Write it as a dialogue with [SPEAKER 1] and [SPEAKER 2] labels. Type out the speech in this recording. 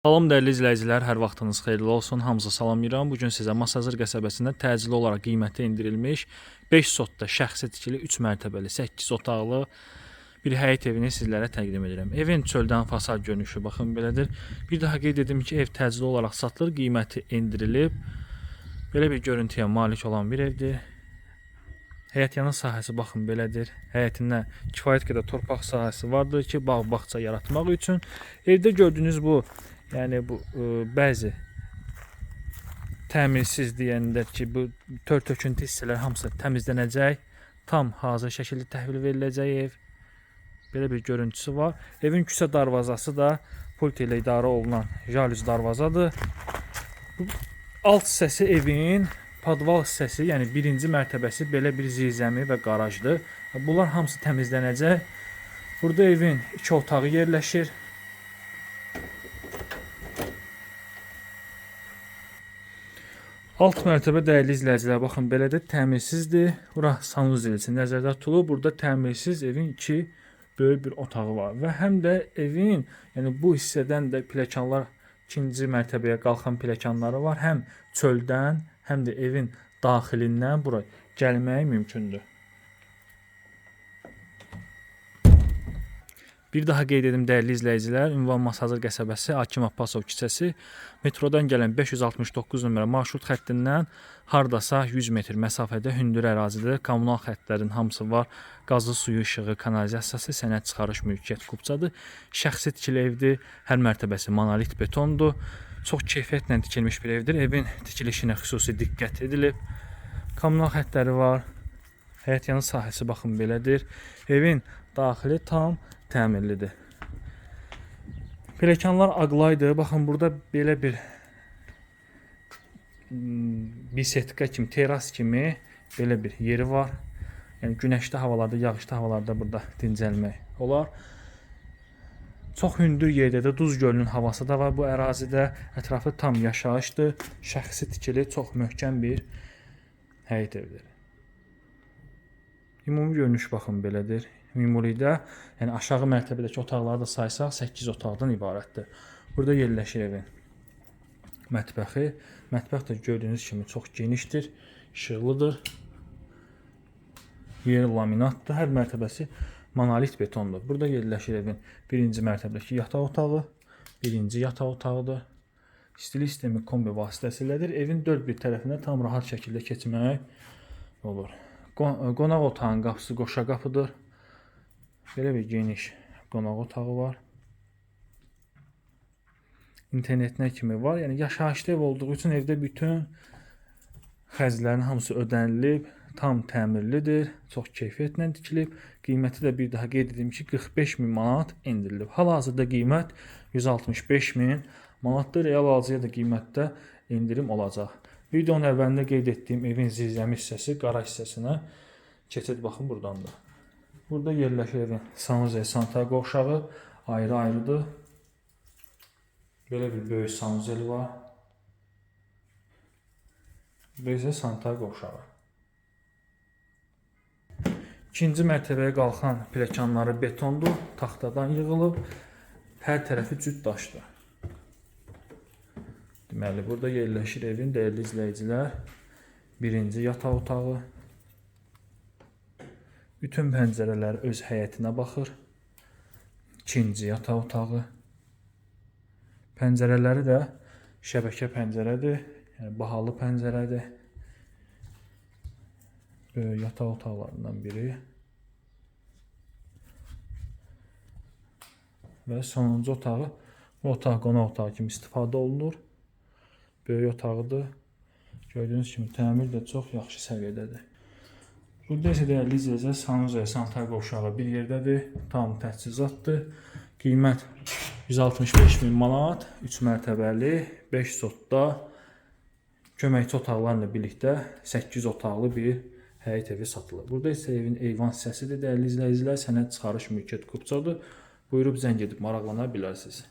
[SPEAKER 1] Salam dəyərli izləyicilər, hər vaxtınız xeyirli olsun. Hamınızı salamlayıram. Bu gün sizə Masazır qəsəbəsində təcili olaraq qiyməti endirilmiş 5 sotda şəxsi tikili 3 mərtəbəli 8 otaqlı bir həyət evini sizlərə təqdim edirəm. Evin çöldən fasad görünüşü baxın belədir. Bir daha qeyd edim ki, ev təcili olaraq satılır, qiyməti endirilib. Belə bir görüntüyə malik olan bir evdir. Həyət yanı sahəsi baxın belədir. Həyətində kifayət qədər torpaq sahəsi vardır ki, bağ bağça yaratmaq üçün. Evdə gördüyünüz bu, yəni bu ə, bəzi təmirsiz deyəndə ki, bu tör töküntü hissələr hamısı təmizlənəcək. Tam hazır şəkildə təhvil veriləcək ev. Belə bir görüntüsü var. Evin küçə darvazası da pult ilə idarə olunan jalüz darvazadır. Alt hissəsi evin podval hissəsi, yəni birinci mərtəbəsi belə bir zirzəmi və qarajdır. Bunlar hamısı təmizlənəcək. Burada evin iki otağı yerləşir. Alt mərtəbə dəyərli izləyicilər, baxın belə də təmirsizdir. Bura sanuzel üçün nəzərdə tutulub. Burada təmirsiz evin iki böyük bir otağı var və həm də evin, yəni bu hissədən də pilləkənlər ikinci mərtəbəyə qalxan pilləkənləri var. Həm çöldən, həm də evin daxilindən bura gəlmək mümkündür. Bir daha qeyd edim dəyərli izləyicilər, ünvan Masazır qəsəbəsi, Hakim Abbasov küçəsi, metrodan gələn 569 nömrə marşrut xəttindən hardasa 100 metr məsafədə hündür ərazidə kommunal xəttlərin hamısı var. Qazlı suyu, işığı, kanalizasiyası, sənəd çıxarış mülkiyyət kupçadır. Şəxsi tikili evdir. Hər mərtəbəsi monolit betondur. Çox keyfiyyətlə tikilmiş bir evdir. Evin tikilişinə xüsusi diqqət edilib. Kommunal xəttləri var. Həyət yanı sahəsi baxın belədir. Evin daxili tam təmirlidir. Pilləkənlər ağlaydı. Baxın burada belə bir mm, bisetka kimi, teras kimi belə bir yeri var. Yəni günəşli havalarda, yağışlı havalarda burada dincəlmək olar. Çox hündür yerdə də Duz gölünün havası da var bu ərazidə. Ətrafı tam yaşayışdır. Şəxsi tikili çox möhkəm bir həyət evidir. Ümumi görünüş baxın belədir. Ümumilikdə, yəni aşağı mərtəbədəki otaqları da saysaq 8 otaqdan ibarətdir. Burada yerləşir evin mətbəxi. Mətbəx də gördüyünüz kimi çox genişdir, işıqlıdır. Yeri laminatdır. Hər mərtəbəsi monolit betondur. Burada yerləşir evin birinci mərtəbədəki yataq otağı, birinci yataq otağıdır. İstilik sistemi kombi vasitəsilədir. Evin dörd bir tərəfinə tam rahat şəkildə keçmək olur. Qon- Qonaq otağının qapısı qoşa qapıdır. Belə bir geniş qonaq otağı var. İnternetinə kimi var. Yəni yaşayışlı ev olduğu üçün evdə bütün xərclərin hamısı ödənilib, tam təmirlidir, çox keyfiyyətlə tikilib. Qiyməti də bir daha qeyd edim ki, 45 min manat endirilib. Hal-hazırda qiymət 165 min manatdır. Real alıcıya da qiymətdə endirim olacaq. Videonun əvvəlində qeyd etdiyim evin zirzəmi hissəsi, qaraj hissəsinə keçid baxın burdan da. Burada yerləşir evin sanuzel, santaqa uşağı ayrı-ayrıdır. Belə bir böyük sanuzel var. Bu isə santaqa uşağı. İkinci mərtəbəyə qalxan pilləkənləri betondur, taxtadan yığılıb. Hər tərəfi cüt daşdır. Deməli, burada yerləşir evin dəyərli izləyicilər. Birinci yataq otağı. Bütün pəncərələr öz həyətinə baxır. İkinci yataq otağı. Pəncərələri də şəbəkə pəncərədir. Yəni bahalı pəncərədir. Böyük yataq otaqlarından biri. Və sonuncu otağı bu otaq qonaq otağı kimi istifadə olunur. Böyük otağıdır. Gördüyünüz kimi təmir də çox yaxşı səviyyədədir. Burada isə dəyərli izləyicilər Sanuza Santago uşağı bir yerdədir. Tam təchizatdır. Qiymət 165 min manat, 3 mərtəbəli, 5 sotda köməkçi otaqlarla birlikdə 8 otaqlı bir həyət evi satılır. Burada isə evin eyvan hissəsidir. Dəyərli izləyicilər, sənəd çıxarış mülkiyyət kupçadır. Buyurub zəng edib maraqlana bilərsiniz.